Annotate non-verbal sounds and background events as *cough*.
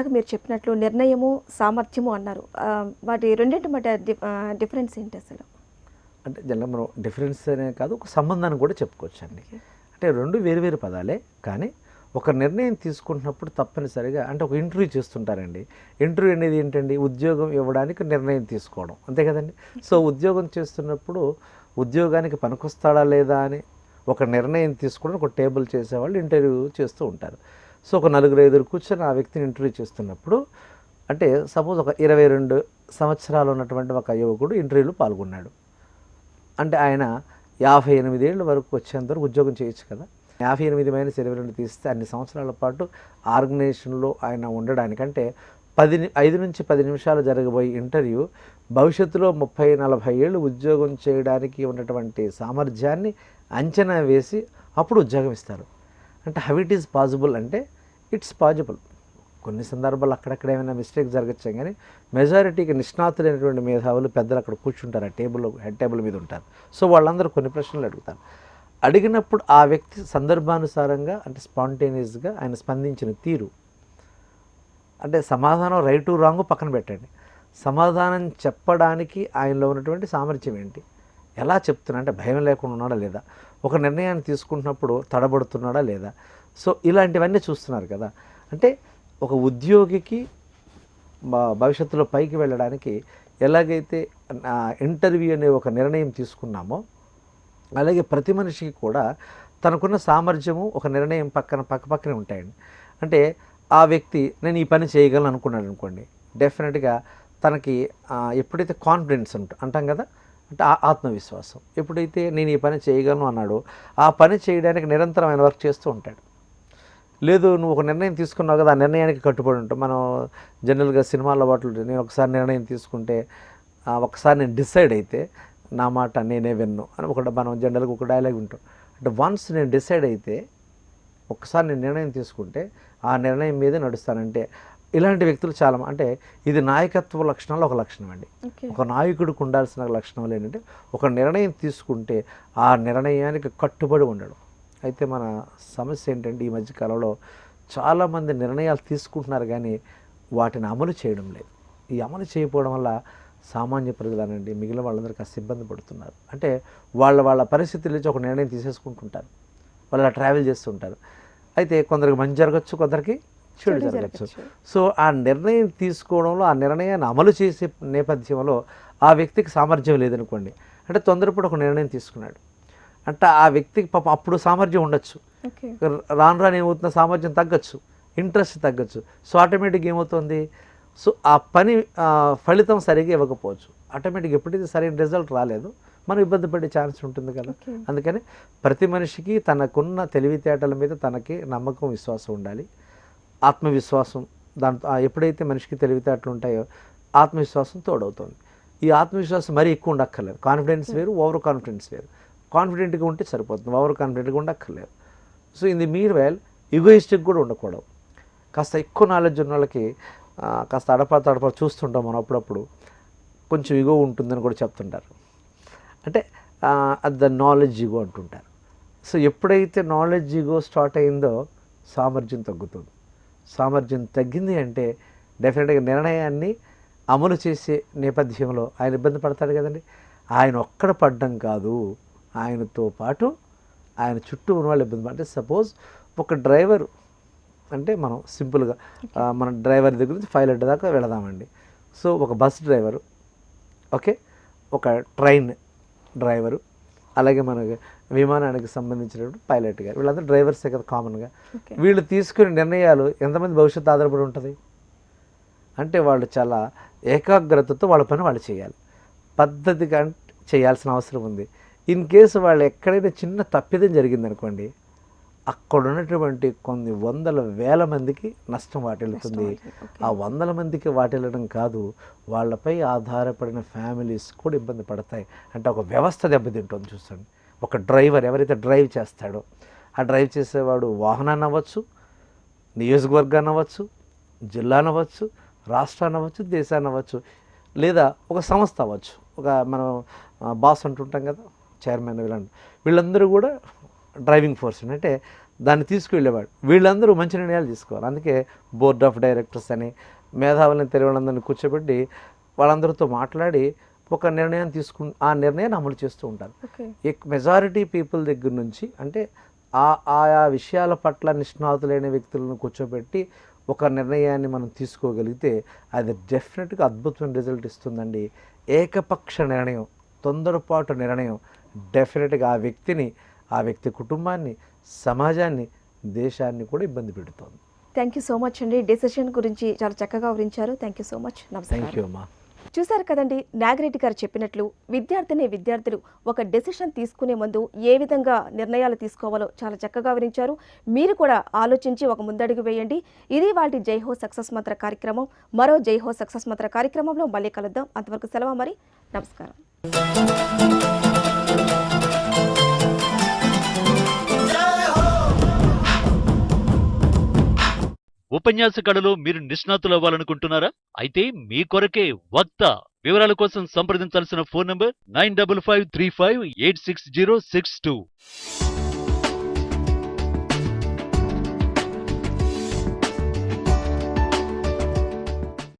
ఇందాక మీరు చెప్పినట్లు నిర్ణయము సామర్థ్యము అన్నారు. వాటి రెండింటి మధ్య డిఫరెన్స్ ఏంటి అసలు? అంటే జనరల్గా మనం డిఫరెన్స్ అనే కాదు ఒక సంబంధాన్ని కూడా చెప్పుకోవచ్చు అండి అంటే రెండు వేరు వేరు పదాలే కానీ ఒక నిర్ణయం తీసుకుంటున్నప్పుడు తప్పనిసరిగా అంటే ఒక ఇంటర్వ్యూ చేస్తుంటారండి. ఇంటర్వ్యూ అనేది ఏంటండి? ఉద్యోగం ఇవ్వడానికి నిర్ణయం తీసుకోవడం. అంతే కదండి? సో *laughs* ఉద్యోగం చేస్తున్నప్పుడు ఉద్యోగానికి పనికొస్తాడా లేదా అని ఒక నిర్ణయం తీసుకోవడం ఒక టేబుల్ చేసేవాళ్ళు ఇంటర్వ్యూ చేస్తూ ఉంటారు. సో ఒక నలుగురు ఐదుగురు కూర్చొని ఆ వ్యక్తిని ఇంటర్వ్యూ చేస్తున్నప్పుడు అంటే సపోజ్ ఒక ఇరవై రెండు సంవత్సరాలు ఉన్నటువంటి ఒక యువకుడు ఇంటర్వ్యూలో పాల్గొన్నాడు. అంటే ఆయన యాభై ఎనిమిదేళ్ళ వరకు వచ్చేంత వరకు ఉద్యోగం చేయొచ్చు కదా. యాభై ఎనిమిది మైనస్ ఇరవై రెండు తీస్తే అన్ని సంవత్సరాల పాటు ఆర్గనైజేషన్లో ఆయన ఉండడానికంటే పది ఐదు నుంచి పది నిమిషాలు జరగబోయే ఇంటర్వ్యూ భవిష్యత్తులో ముప్పై నలభై ఏళ్ళు ఉద్యోగం చేయడానికి ఉన్నటువంటి సామర్థ్యాన్ని అంచనా వేసి అప్పుడు ఉద్యోగం ఇస్తారు. అంటే హవ్ ఇట్ ఈస్ పాసిబుల్ అంటే ఇట్స్ పాజిబుల్. కొన్ని సందర్భాలు అక్కడక్కడ ఏమైనా మిస్టేక్ జరగచ్చు కానీ మెజారిటీకి నిష్ణాతులైనటువంటి మేధావులు పెద్దలు అక్కడ కూర్చుంటారు ఆ టేబుల్ హెడ్ టేబుల్ మీద ఉంటారు. సో వాళ్ళందరూ కొన్ని ప్రశ్నలు అడుగుతారు. అడిగినప్పుడు ఆ వ్యక్తి సందర్భానుసారంగా అంటే స్పాంటేనియస్గా ఆయన స్పందించిన తీరు అంటే సమాధానం రైటు రాంగ్ పక్కన పెట్టండి. సమాధానం చెప్పడానికి ఆయనలో ఉన్నటువంటి సామర్థ్యం ఏంటి? ఎలా చెప్తున్నా అంటే భయం లేకుండా ఉన్నాడా లేదా? ఒక నిర్ణయాన్ని తీసుకుంటున్నప్పుడు తడబడుతున్నాడా లేదా? సో ఇలాంటివన్నీ చూస్తున్నారు కదా. అంటే ఒక ఉద్యోగికి భవిష్యత్తులో పైకి వెళ్ళడానికి ఎలాగైతే ఇంటర్వ్యూ అనే ఒక నిర్ణయం తీసుకున్నామో అలాగే ప్రతి మనిషికి కూడా తనకున్న సామర్థ్యము ఒక నిర్ణయం పక్కన పక్క పక్కనే ఉంటాయండి. అంటే ఆ వ్యక్తి నేను ఈ పని చేయగలను అనుకున్నాడు అనుకోండి డెఫినెట్గా తనకి ఎప్పుడైతే కాన్ఫిడెన్స్ ఉంట అంటాం కదా అంటే ఆ- ఆత్మవిశ్వాసం. ఎప్పుడైతే నేను ఈ పని చేయగలను అన్నాడో ఆ పని చేయడానికి నిరంతరం ఆయన వర్క్ చేస్తూ ఉంటాడు. లేదు నువ్వు ఒక నిర్ణయం తీసుకున్నావు కదా ఆ నిర్ణయానికి కట్టుబడి ఉంటావు. మనం జనరల్గా సినిమాల్లో వాటిలో నేను ఒకసారి నిర్ణయం తీసుకుంటే ఆ, ఒకసారి నేను డిసైడ్ అయితే నా మాట నేనే విన్ను అని ఒక మనం జనరల్గా ఒక డైలాగ్ ఉంటాం. అంటే వన్స్ నేను డిసైడ్ అయితే ఒకసారి నేను నిర్ణయం తీసుకుంటే ఆ నిర్ణయం మీదే నడుస్తానంటే ఇలాంటి వ్యక్తులు చాలా అంటే ఇది నాయకత్వ లక్షణాలు ఒక లక్షణం అండి. ఒక నాయకుడికి ఉండాల్సిన లక్షణాలు ఏంటంటే ఒక నిర్ణయం తీసుకుంటే ఆ నిర్ణయానికి కట్టుబడి ఉండడం. అయితే మన సమస్య ఏంటంటే ఈ మధ్య కాలంలో చాలామంది నిర్ణయాలు తీసుకుంటున్నారు కానీ వాటిని అమలు చేయడం లేదు. ఈ అమలు చేయకపోవడం వల్ల సామాన్య ప్రజలనండి మిగిలిన వాళ్ళందరూ కాస్త ఇబ్బంది పడుతున్నారు. అంటే వాళ్ళ వాళ్ళ పరిస్థితుల నుంచి ఒక నిర్ణయం తీసేసుకుంటుంటారు. వాళ్ళు ట్రావెల్ చేస్తుంటారు. అయితే కొందరికి మంచి జరగచ్చు కొందరికి చెడు జరగచ్చు. సో ఆ నిర్ణయం తీసుకోవడంలో ఆ నిర్ణయాన్ని అమలు చేసే నేపథ్యంలో ఆ వ్యక్తికి సామర్థ్యం లేదనుకోండి. అంటే తొందరపడి ఒక నిర్ణయం తీసుకున్నాడు. అంటే ఆ వ్యక్తికి పాప అప్పుడు సామర్థ్యం ఉండొచ్చు. రాను రాను ఏమవుతున్న సామర్థ్యం తగ్గచ్చు. ఇంట్రెస్ట్ తగ్గచ్చు. సో ఆటోమేటిక్ ఏమవుతుంది? సో ఆ పని ఫలితం సరిగా ఇవ్వకపోవచ్చు. ఆటోమేటిక్ ఎప్పుడైతే సరైన రిజల్ట్ రాలేదు. మనం ఇబ్బంది పడే ఛాన్స్ ఉంటుంది కదా. అందుకని ప్రతి మనిషికి తనకున్న తెలివితేటల మీద తనకి నమ్మకం విశ్వాసం ఉండాలి. ఆత్మవిశ్వాసం దాంతో ఎప్పుడైతే మనిషికి తెలివితేటలు ఉంటాయో ఆత్మవిశ్వాసం తోడవుతుంది. ఈ ఆత్మవిశ్వాసం మరీ ఎక్కువ ఉండక్కర్లేదు. కాన్ఫిడెన్స్ వేరు ఓవర్ కాన్ఫిడెన్స్ వేరు. కాన్ఫిడెంట్గా ఉంటే సరిపోతుంది. ఓవర్ కాన్ఫిడెంట్గా ఉండక్కర్లేదు. సో ఇది మీరు వేల్ వెల్ కూడా ఉండకూడదు. కాస్త ఎక్కువ నాలెడ్జ్ ఉన్న వాళ్ళకి కాస్త అడపా తడపా చూస్తుంటాం మనం అప్పుడప్పుడు. కొంచెం ఇగో ఉంటుందని కూడా చెప్తుంటారు. అంటే ద నాలెడ్జ్ ఇగో అంటుంటారు. సో ఎప్పుడైతే నాలెడ్జ్ ఇగో స్టార్ట్ అయిందో సామర్థ్యం తగ్గుతుంది. సామర్థ్యం తగ్గింది అంటే డెఫినెట్గా నిర్ణయాన్ని అమలు చేసే నేపథ్యంలో ఆయన ఇబ్బంది పడతాడు కదండి. ఆయన ఒక్కడ పడ్డం కాదు. ఆయనతో పాటు ఆయన చుట్టూ ఉన్న వాళ్ళు ఇబ్బంది అంటే సపోజ్ ఒక డ్రైవర్ అంటే మనం సింపుల్గా మన డ్రైవర్ దగ్గర నుంచి పైలట్ దాకా వెళదామండి. సో ఒక బస్ డ్రైవరు ఓకే ఒక ట్రైన్ డ్రైవరు అలాగే మనకి విమానానికి సంబంధించినటువంటి పైలట్ గారు వీళ్ళందరూ డ్రైవర్సే కదా కామన్గా. వీళ్ళు తీసుకునే నిర్ణయాలు ఎంతమంది భవిష్యత్తు ఆధారపడి ఉంటుంది? అంటే వాళ్ళు చాలా ఏకాగ్రతతో వాళ్ళ పని వాళ్ళు చేయాలి. పద్ధతిగా చేయాల్సిన అవసరం ఉంది. ఇన్ కేసు వాళ్ళు ఎక్కడైనా చిన్న తప్పిదం జరిగిందనుకోండి అక్కడ ఉన్నటువంటి కొన్ని వందల వేల మందికి నష్టం వాటిల్లుతుంది. ఆ వందల మందికి వాటిల్లడం కాదు వాళ్ళపై ఆధారపడిన ఫ్యామిలీస్ కూడా ఇబ్బంది పడతాయి. అంటే ఒక వ్యవస్థ దెబ్బతింటుంది చూడండి ఒక డ్రైవర్ ఎవరైతే డ్రైవ్ చేస్తాడో ఆ డ్రైవ్ చేసేవాడు వాహనాన్ని అవ్వచ్చు నియోజకవర్గాన్ని అవ్వచ్చు జిల్లాను అవ్వచ్చు రాష్ట్రాన్ని అవ్వచ్చు దేశాన్ని అవ్వచ్చు లేదా ఒక సంస్థ అవ్వచ్చు. ఒక మనం బాస్ అంటుంటాం కదా చైర్మన్ వీళ్ళందరూ. వీళ్ళందరూ కూడా డ్రైవింగ్ ఫోర్స్ అంటే దాన్ని తీసుకువెళ్ళేవాడు వీళ్ళందరూ మంచి నిర్ణయాలు తీసుకోవాలి. అందుకే బోర్డ్ ఆఫ్ డైరెక్టర్స్ అని మేధావులని తెలియనందరిని కూర్చోబెట్టి వాళ్ళందరితో మాట్లాడి ఒక నిర్ణయం తీసుకు ఆ నిర్ణయాన్ని అమలు చేస్తూ ఉంటారు. మెజారిటీ పీపుల్ దగ్గర నుంచి అంటే ఆ ఆయా విషయాల పట్ల నిష్ణాతులైన వ్యక్తులను కూర్చోబెట్టి ఒక నిర్ణయాన్ని మనం తీసుకోగలిగితే అది డెఫినెట్గా అద్భుతమైన రిజల్ట్ ఇస్తుందండి. ఏకపక్ష నిర్ణయం తొందరపాటు నిర్ణయం. డెఫినెట్గా ఆ వ్యక్తిని ఆ వ్యక్తి కుటుంబాన్ని సమాజాన్ని దేశాన్ని కూడా ఇబ్బంది పెడుతోంది. థ్యాంక్ యూ సో మచ్ అండి. డెసిషన్ గురించి చాలా చక్కగా వివరించారు. Thank you so much thank నమస్కారం యూ అమ్మా. చూశారు కదండి నాగిరెడ్డి గారు చెప్పినట్లు విద్యార్థిని విద్యార్థులు ఒక డెసిషన్ తీసుకునే ముందు ఏ విధంగా నిర్ణయాలు తీసుకోవాలో చాలా చక్కగా వివరించారు. మీరు కూడా ఆలోచించి ఒక ముందడుగు వేయండి. ఇది వాటి జైహో సక్సెస్ మంత్ర కార్యక్రమం. మరో జైహో సక్సెస్ మంత్ర కార్యక్రమంలో మళ్ళీ కలుద్దాం. అంతవరకు సెలవు మరి. నమస్కారం. ఉపన్యాస కళలో మీరు నిష్ణాతులు అవ్వాలనుకుంటున్నారా? అయితే మీ కొరకే వక్త వివరాల కోసం సంప్రదించాల్సిన phone number nine double five three five eight six zero six two.